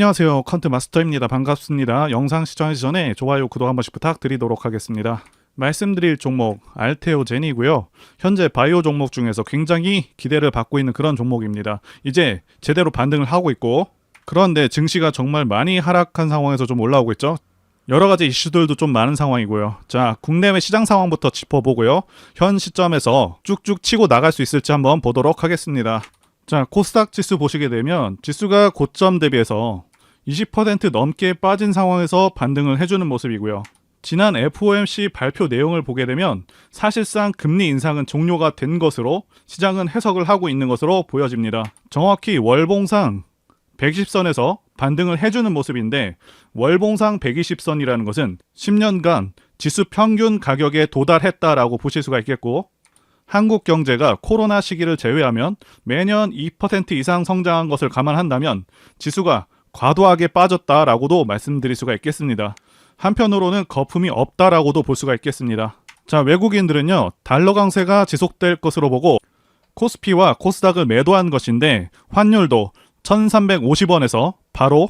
안녕하세요. 컨트 마스터입니다. 반갑습니다. 영상 시청하기 전에 좋아요, 구독 한 번씩 부탁드리도록 하겠습니다. 말씀드릴 종목 알테오젠이고요. 현재 바이오 종목 중에서 굉장히 기대를 받고 있는 그런 종목입니다. 이제 제대로 반등을 하고 있고 그런데 증시가 정말 많이 하락한 상황에서 좀 올라오고 있죠. 여러 가지 이슈들도 좀 많은 상황이고요. 자, 국내외 시장 상황부터 짚어보고요. 현 시점에서 쭉쭉 치고 나갈 수 있을지 한번 보도록 하겠습니다. 자, 코스닥 지수 보시게 되면 지수가 고점 대비해서 20% 넘게 빠진 상황에서 반등을 해주는 모습이고요. 지난 FOMC 발표 내용을 보게 되면 사실상 금리 인상은 종료가 된 것으로 시장은 해석을 하고 있는 것으로 보여집니다. 정확히 월봉상 120선에서 반등을 해주는 모습인데 월봉상 120선이라는 것은 10년간 지수 평균 가격에 도달했다라고 보실 수가 있겠고 한국 경제가 코로나 시기를 제외하면 매년 2% 이상 성장한 것을 감안한다면 지수가 과도하게 빠졌다라고도 말씀드릴 수가 있겠습니다. 한편으로는 거품이 없다라고도 볼 수가 있겠습니다. 자, 외국인들은요, 달러 강세가 지속될 것으로 보고 코스피와 코스닥을 매도한 것인데 환율도 1350원에서 바로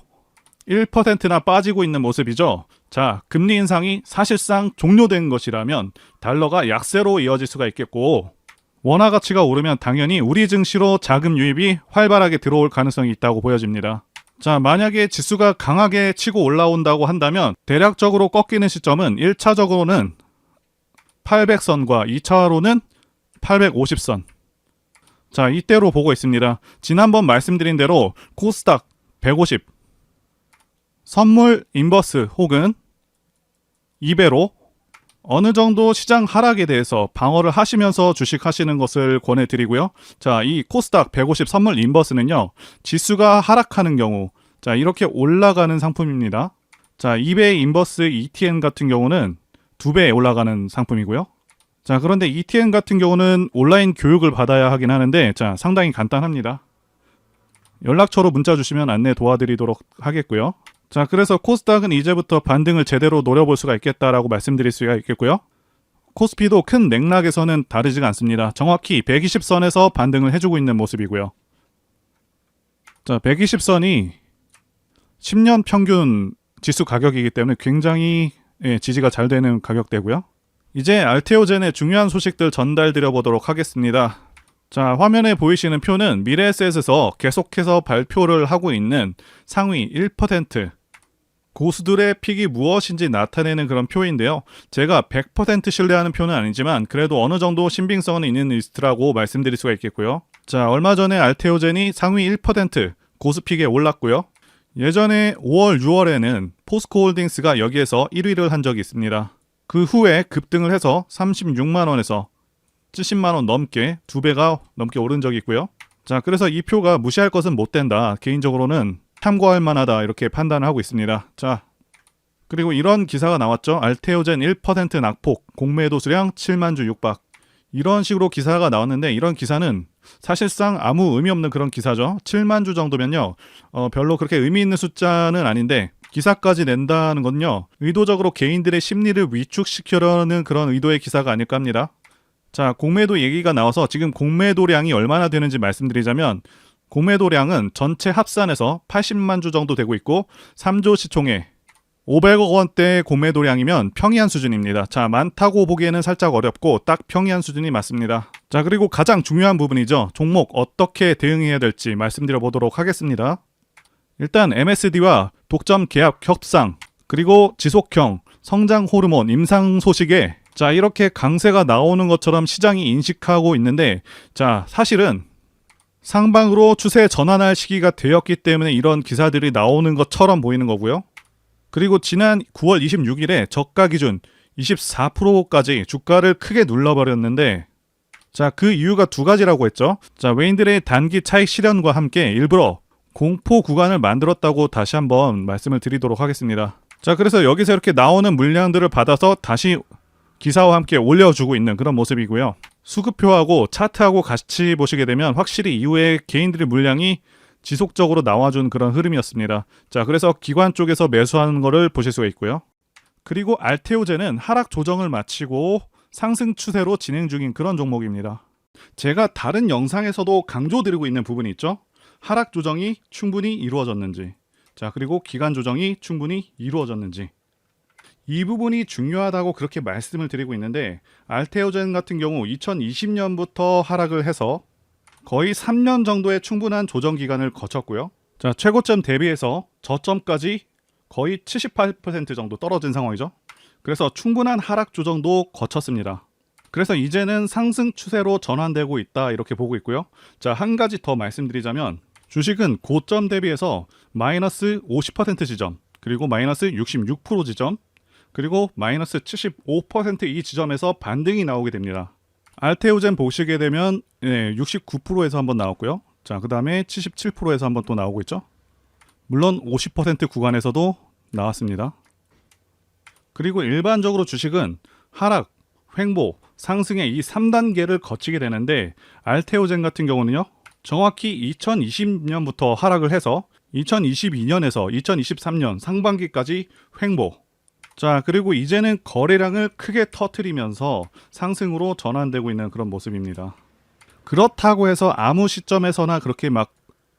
1%나 빠지고 있는 모습이죠. 자, 금리 인상이 사실상 종료된 것이라면 달러가 약세로 이어질 수가 있겠고 원화 가치가 오르면 당연히 우리 증시로 자금 유입이 활발하게 들어올 가능성이 있다고 보여집니다. 자, 만약에 지수가 강하게 치고 올라온다고 한다면 대략적으로 꺾이는 시점은 1차적으로는 800선과 2차로는 850선. 자, 이때로 보고 있습니다. 지난번 말씀드린 대로 코스닥 150, 선물 인버스 혹은 2배로 어느 정도 시장 하락에 대해서 방어를 하시면서 주식 하시는 것을 권해드리고요. 자, 이 코스닥 150 선물 인버스는요, 지수가 하락하는 경우, 자, 이렇게 올라가는 상품입니다. 자, 2배 인버스 ETN 같은 경우는 2배 올라가는 상품이고요. 자, 그런데 ETN 같은 경우는 온라인 교육을 받아야 하긴 하는데, 자, 상당히 간단합니다. 연락처로 문자 주시면 안내 도와드리도록 하겠고요. 자, 그래서 코스닥은 이제부터 반등을 제대로 노려볼 수가 있겠다라고 말씀드릴 수가 있겠고요. 코스피도 큰 맥락에서는 다르지가 않습니다. 정확히 120선에서 반등을 해주고 있는 모습이고요. 자, 120선이 10년 평균 지수 가격이기 때문에 굉장히 예, 지지가 잘 되는 가격대고요. 이제 알테오젠의 중요한 소식들 전달드려 보도록 하겠습니다. 자, 화면에 보이시는 표는 미래에셋에서 계속해서 발표를 하고 있는 상위 1% 고수들의 픽이 무엇인지 나타내는 그런 표인데요. 제가 100% 신뢰하는 표는 아니지만 그래도 어느 정도 신빙성은 있는 리스트라고 말씀드릴 수가 있겠고요. 자, 얼마 전에 알테오젠이 상위 1% 고수픽에 올랐고요. 예전에 5월, 6월에는 포스코홀딩스가 여기에서 1위를 한 적이 있습니다. 그 후에 급등을 해서 36만 원에서 70만 원 넘게 두 배가 넘게 오른 적이 있고요. 자, 그래서 이 표가 무시할 것은 못 된다. 개인적으로는 참고할 만하다 이렇게 판단을 하고 있습니다. 자, 그리고 이런 기사가 나왔죠. 알테오젠 1% 낙폭, 공매도 수량 7만 주 육박. 이런 식으로 기사가 나왔는데 이런 기사는 사실상 아무 의미 없는 그런 기사죠. 7만 주 정도면요. 어, 별로 그렇게 의미 있는 숫자는 아닌데 기사까지 낸다는 건요. 의도적으로 개인들의 심리를 위축시키려는 그런 의도의 기사가 아닐까 합니다. 자, 공매도 얘기가 나와서 지금 공매도량이 얼마나 되는지 말씀드리자면 공매도량은 전체 합산해서 80만 주 정도 되고 있고 3조 시총에 500억 원대 공매도량이면 평이한 수준입니다. 자, 많다고 보기에는 살짝 어렵고 딱 평이한 수준이 맞습니다. 자, 그리고 가장 중요한 부분이죠. 종목 어떻게 대응해야 될지 말씀드려 보도록 하겠습니다. 일단 MSD와 독점 계약 협상, 그리고 지속형 성장 호르몬 임상 소식에 자, 이렇게 강세가 나오는 것처럼 시장이 인식하고 있는데 자, 사실은 상방으로 추세 전환할 시기가 되었기 때문에 이런 기사들이 나오는 것처럼 보이는 거고요. 그리고 지난 9월 26일에 저가 기준 24%까지 주가를 크게 눌러버렸는데 자, 그 이유가 두 가지라고 했죠. 자, 외인들의 단기 차익 실현과 함께 일부러 공포 구간을 만들었다고 다시 한번 말씀을 드리도록 하겠습니다. 자, 그래서 여기서 이렇게 나오는 물량들을 받아서 다시 기사와 함께 올려주고 있는 그런 모습이고요. 수급표하고 차트하고 같이 보시게 되면 확실히 이후에 개인들의 물량이 지속적으로 나와준 그런 흐름이었습니다. 자, 그래서 기관 쪽에서 매수하는 거를 보실 수가 있고요. 그리고 알테오제는 하락 조정을 마치고 상승 추세로 진행 중인 그런 종목입니다. 제가 다른 영상에서도 강조드리고 있는 부분이 있죠. 하락 조정이 충분히 이루어졌는지. 자, 그리고 기간 조정이 충분히 이루어졌는지. 이 부분이 중요하다고 그렇게 말씀을 드리고 있는데 알테오젠 같은 경우 2020년부터 하락을 해서 거의 3년 정도의 충분한 조정 기간을 거쳤고요. 자, 최고점 대비해서 저점까지 거의 78% 정도 떨어진 상황이죠. 그래서 충분한 하락 조정도 거쳤습니다. 그래서 이제는 상승 추세로 전환되고 있다 이렇게 보고 있고요. 자, 한 가지 더 말씀드리자면 주식은 고점 대비해서 마이너스 50% 지점, 그리고 마이너스 66% 지점, 그리고 마이너스 75%이 지점에서 반등이 나오게 됩니다. 알테오젠 보시게 되면 네, 69%에서 한번 나왔고요. 자, 그 다음에 77%에서 한번 또 나오고 있죠. 물론 50% 구간에서도 나왔습니다. 그리고 일반적으로 주식은 하락, 횡보, 상승의 이 3단계를 거치게 되는데 알테오젠 같은 경우는요. 정확히 2020년부터 하락을 해서 2022년에서 2023년 상반기까지 횡보. 자, 그리고 이제는 거래량을 크게 터트리면서 상승으로 전환되고 있는 그런 모습입니다. 그렇다고 해서 아무 시점에서나 그렇게 막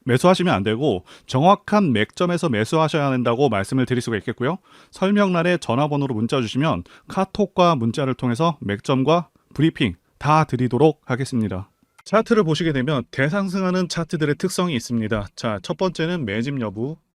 매수하시면 안 되고 정확한 맥점에서 매수하셔야 된다고 말씀을 드릴 수가 있겠고요. 설명란에 전화번호로 문자 주시면 카톡과 문자를 통해서 맥점과 브리핑 다 드리도록 하겠습니다. 차트를 보시게 되면 대상승하는 차트들의 특성이 있습니다. 자, 첫 번째는 매집 여부.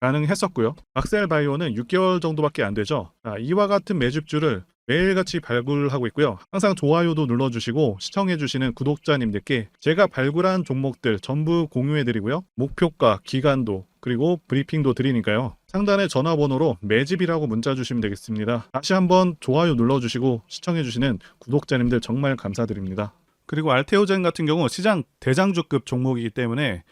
가능했었고요. 악셀 바이오는 6개월 정도밖에 안 되죠. 자, 이와 같은 매집주를 매일같이 발굴하고 있고요. 항상 좋아요도 눌러주시고 시청해주시는 구독자님들께 제가 발굴한 종목들 전부 공유해드리고요. 목표가, 기간도 그리고 브리핑도 드리니까요. 상단의 전화번호로 매집이라고 문자 주시면 되겠습니다. 다시 한번 좋아요 눌러주시고 시청해주시는 구독자님들 정말 감사드립니다. 그리고 알테오젠 같은 경우 시장 대장주급 종목이기 때문에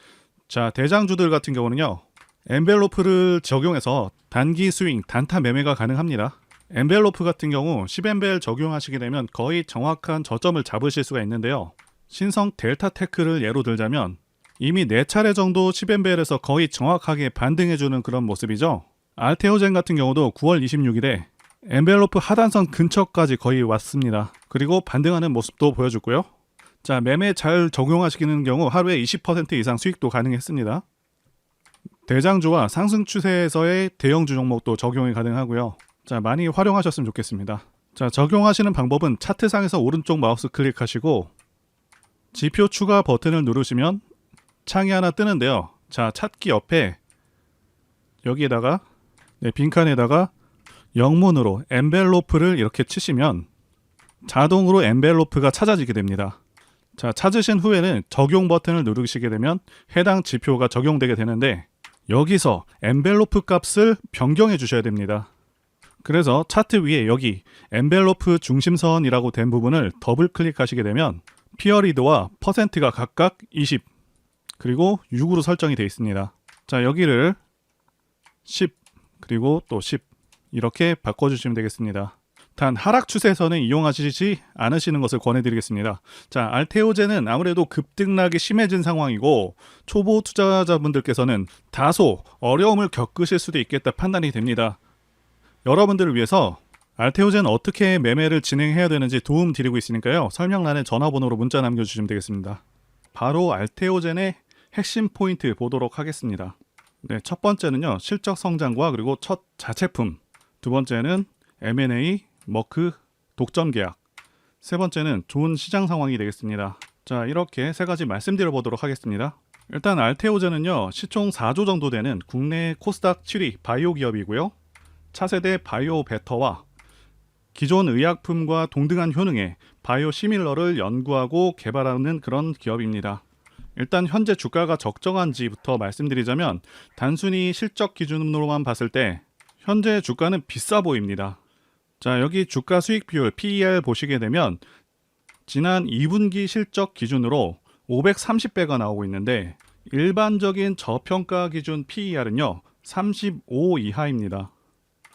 자 대장주들 같은 경우는요 엔벨로프를 적용해서 단기 스윙 단타 매매가 가능합니다. 엔벨로프 같은 경우 10엔벨 적용하시게 되면 거의 정확한 저점을 잡으실 수가 있는데요. 신성 델타 테크를 예로 들자면 이미 4차례 정도 10엔벨에서 거의 정확하게 반등해주는 그런 모습이죠. 알테오젠 같은 경우도 9월 26일에 엔벨로프 하단선 근처까지 거의 왔습니다. 그리고 반등하는 모습도 보여줬고요. 자, 매매 잘 적용하시는 경우 하루에 20% 이상 수익도 가능했습니다. 대장주와 상승 추세에서의 대형주 종목도 적용이 가능하고요. 자, 많이 활용하셨으면 좋겠습니다. 자, 적용하시는 방법은 차트상에서 오른쪽 마우스 클릭하시고 지표 추가 버튼을 누르시면 창이 하나 뜨는데요. 자, 찾기 옆에 여기에다가 네, 빈칸에다가 영문으로 엔벨로프를 이렇게 치시면 자동으로 엔벨로프가 찾아지게 됩니다. 자, 찾으신 후에는 적용 버튼을 누르시게 되면 해당 지표가 적용되게 되는데 여기서 엔벨로프 값을 변경해 주셔야 됩니다. 그래서 차트 위에 여기 엔벨로프 중심선이라고 된 부분을 더블 클릭하시게 되면 피어리드와 퍼센트가 각각 20 그리고 6으로 설정이 되어 있습니다. 자 여기를 10 그리고 또 10 이렇게 바꿔주시면 되겠습니다. 단 하락 추세에서는 이용하시지 않으시는 것을 권해드리겠습니다. 자, 알테오제는 아무래도 급등락이 심해진 상황이고 초보 투자자분들께서는 다소 어려움을 겪으실 수도 있겠다 판단이 됩니다. 여러분들을 위해서 알테오젠 어떻게 매매를 진행해야 되는지 도움 드리고 있으니까요. 설명란에 전화번호로 문자 남겨주시면 되겠습니다. 바로 알테오젠의 핵심 포인트 보도록 하겠습니다. 네, 첫 번째는요. 실적 성장과 그리고 첫 자체품. 두 번째는 M&A, 머크, 독점 계약. 세 번째는 좋은 시장 상황이 되겠습니다. 자, 이렇게 세 가지 말씀드려 보도록 하겠습니다. 일단 알테오제는요. 시총 4조 정도 되는 국내 코스닥 7위 바이오 기업이고요. 차세대 바이오 베터와 기존 의약품과 동등한 효능의 바이오 시밀러를 연구하고 개발하는 그런 기업입니다. 일단 현재 주가가 적정한지부터 말씀드리자면 단순히 실적 기준으로만 봤을 때 현재 주가는 비싸 보입니다. 자, 여기 주가 수익 비율 PER 보시게 되면 지난 2분기 실적 기준으로 530배가 나오고 있는데 일반적인 저평가 기준 PER은요. 35 이하입니다.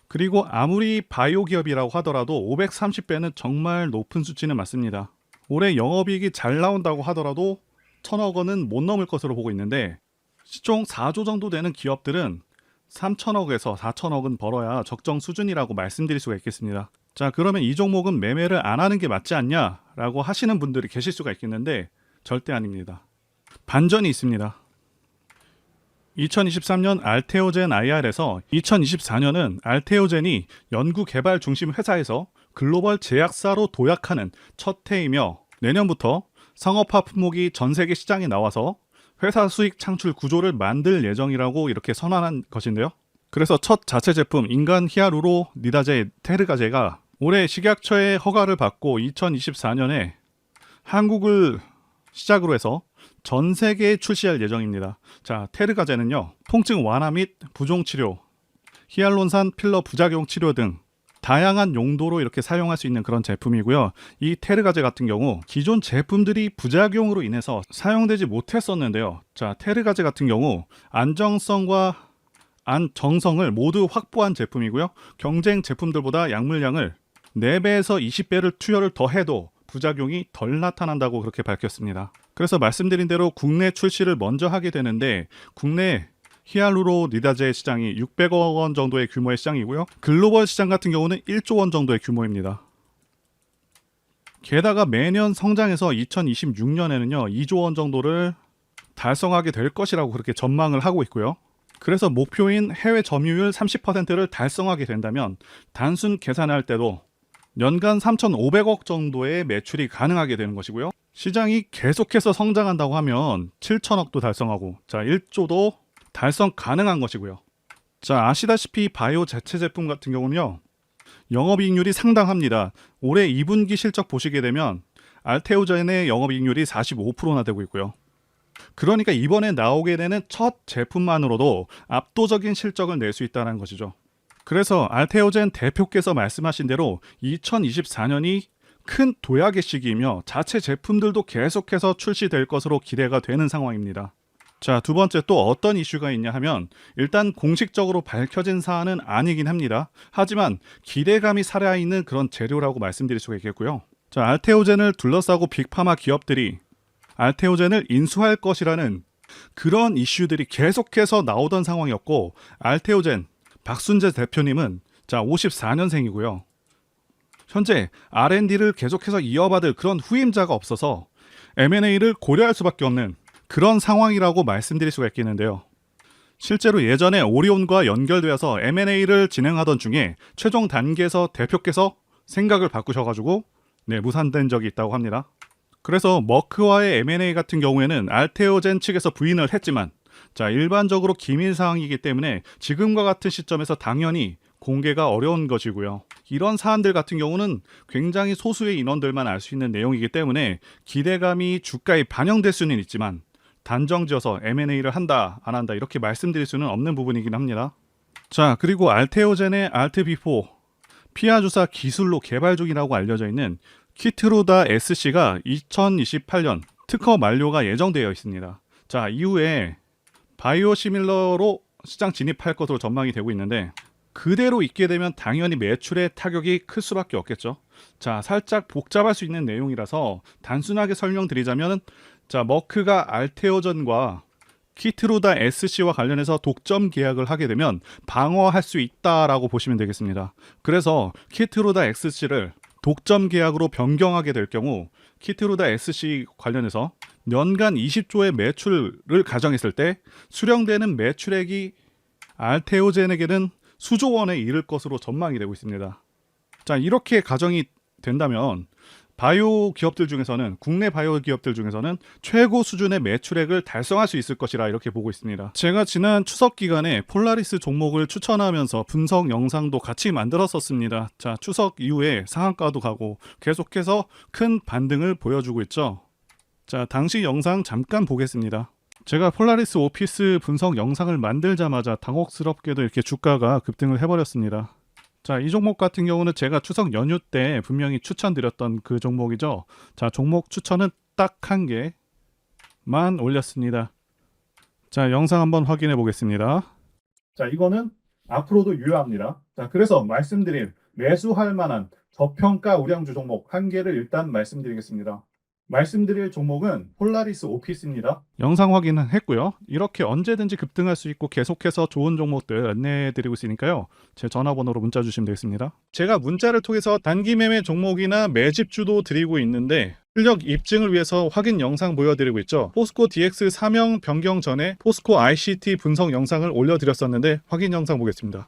그리고 아무리 바이오 기업이라고 하더라도 530배는 정말 높은 수치는 맞습니다. 올해 영업이익이 잘 나온다고 하더라도 천억 원은 못 넘을 것으로 보고 있는데 시총 4조 정도 되는 기업들은 3천억에서 4천억은 벌어야 적정 수준이라고 말씀드릴 수가 있겠습니다. 자, 그러면 이 종목은 매매를 안 하는 게 맞지 않냐 라고 하시는 분들이 계실 수가 있겠는데 절대 아닙니다. 반전이 있습니다. 2023년 알테오젠 IR에서 2024년은 알테오젠이 연구 개발 중심 회사에서 글로벌 제약사로 도약하는 첫 해이며 내년부터 상업화 품목이 전 세계 시장에 나와서 회사 수익 창출 구조를 만들 예정이라고 이렇게 선언한 것인데요. 그래서 첫 자체 제품 인간 히아루로 니다제 테르가제가 올해 식약처의 허가를 받고 2024년에 한국을 시작으로 해서 전 세계에 출시할 예정입니다. 자, 테르가제는요. 통증 완화 및 부종 치료, 히알론산 필러 부작용 치료 등 다양한 용도로 이렇게 사용할 수 있는 그런 제품이고요. 이 테르가제 같은 경우 기존 제품들이 부작용으로 인해서 사용되지 못했었는데요. 자, 테르가제 같은 경우 안정성과 안정성을 모두 확보한 제품이고요. 경쟁 제품들보다 약물량을 4배에서 20배를 투여를 더해도 부작용이 덜 나타난다고 그렇게 밝혔습니다. 그래서 말씀드린 대로 국내 출시를 먼저 하게 되는데 국내 히알루로 니다제 시장이 600억 원 정도의 규모의 시장이고요. 글로벌 시장 같은 경우는 1조 원 정도의 규모입니다. 게다가 매년 성장해서 2026년에는요 2조 원 정도를 달성하게 될 것이라고 그렇게 전망을 하고 있고요. 그래서 목표인 해외 점유율 30%를 달성하게 된다면 단순 계산할 때도 연간 3,500억 정도의 매출이 가능하게 되는 것이고요. 시장이 계속해서 성장한다고 하면 7천억도 달성하고 자 1조도 달성 가능한 것이고요. 자 아시다시피 바이오 자체 제품 같은 경우는요 영업이익률이 상당합니다. 올해 2분기 실적 보시게 되면 알테오젠의 영업이익률이 45%나 되고 있고요. 그러니까 이번에 나오게 되는 첫 제품만으로도 압도적인 실적을 낼 수 있다는 것이죠. 그래서 알테오젠 대표께서 말씀하신 대로 2024년이 큰 도약의 시기이며 자체 제품들도 계속해서 출시될 것으로 기대가 되는 상황입니다. 자, 두 번째 또 어떤 이슈가 있냐 하면 일단 공식적으로 밝혀진 사안은 아니긴 합니다. 하지만 기대감이 살아있는 그런 재료라고 말씀드릴 수가 있겠고요. 자, 알테오젠을 둘러싸고 빅파마 기업들이 알테오젠을 인수할 것이라는 그런 이슈들이 계속해서 나오던 상황이었고 알테오젠 박순재 대표님은 자 54년생이고요. 현재 R&D를 계속해서 이어받을 그런 후임자가 없어서 M&A를 고려할 수밖에 없는 그런 상황이라고 말씀드릴 수가 있겠는데요. 실제로 예전에 오리온과 연결되어서 M&A를 진행하던 중에 최종 단계에서 대표께서 생각을 바꾸셔가지고 네 무산된 적이 있다고 합니다. 그래서 머크와의 M&A 같은 경우에는 알테오젠 측에서 부인을 했지만 자 일반적으로 기밀 사항이기 때문에 지금과 같은 시점에서 당연히 공개가 어려운 것이고요. 이런 사안들 같은 경우는 굉장히 소수의 인원들만 알 수 있는 내용이기 때문에 기대감이 주가에 반영될 수는 있지만 단정지어서 M&A를 한다 안 한다 이렇게 말씀드릴 수는 없는 부분이긴 합니다. 자 그리고 알테오젠의 알트비포 피하 주사 기술로 개발 중이라고 알려져 있는 키트로다 SC가 2028년 특허 만료가 예정되어 있습니다. 자 이후에 바이오 시밀러로 시장 진입할 것으로 전망이 되고 있는데 그대로 있게 되면 당연히 매출에 타격이 클 수밖에 없겠죠. 자, 살짝 복잡할 수 있는 내용이라서 단순하게 설명드리자면 자, 머크가 알테오전과 키트로다 SC와 관련해서 독점 계약을 하게 되면 방어할 수 있다라고 보시면 되겠습니다. 그래서 키트로다 SC를 독점 계약으로 변경하게 될 경우 키트루다 SC 관련해서 연간 20조의 매출을 가정했을 때 수령되는 매출액이 알테오젠에게는 수조 원에 이를 것으로 전망이 되고 있습니다. 자, 이렇게 가정이 된다면 바이오 기업들 중에서는 국내 바이오 기업들 중에서는 최고 수준의 매출액을 달성할 수 있을 것이라 이렇게 보고 있습니다. 제가 지난 추석 기간에 폴라리스 종목을 추천하면서 분석 영상도 같이 만들었었습니다. 자, 추석 이후에 상한가도 가고 계속해서 큰 반등을 보여주고 있죠. 자, 당시 영상 잠깐 보겠습니다. 제가 폴라리스 오피스 분석 영상을 만들자마자 당혹스럽게도 이렇게 주가가 급등을 해버렸습니다. 자, 이 종목 같은 경우는 제가 추석 연휴 때 분명히 추천드렸던 그 종목이죠. 자, 종목 추천은 딱 한 개만 올렸습니다. 자, 영상 한번 확인해 보겠습니다. 자, 이거는 앞으로도 유효합니다. 자, 그래서 말씀드린 매수할 만한 저평가 우량주 종목 한 개를 일단 말씀드리겠습니다. 말씀드릴 종목은 폴라리스 오피스입니다. 영상 확인은 했고요. 이렇게 언제든지 급등할 수 있고 계속해서 좋은 종목들 안내해드리고 있으니까요. 제 전화번호로 문자 주시면 되겠습니다. 제가 문자를 통해서 단기 매매 종목이나 매집주도 드리고 있는데 실력 입증을 위해서 확인 영상 보여드리고 있죠. 포스코 DX 사명 변경 전에 포스코 ICT 분석 영상을 올려드렸었는데 확인 영상 보겠습니다.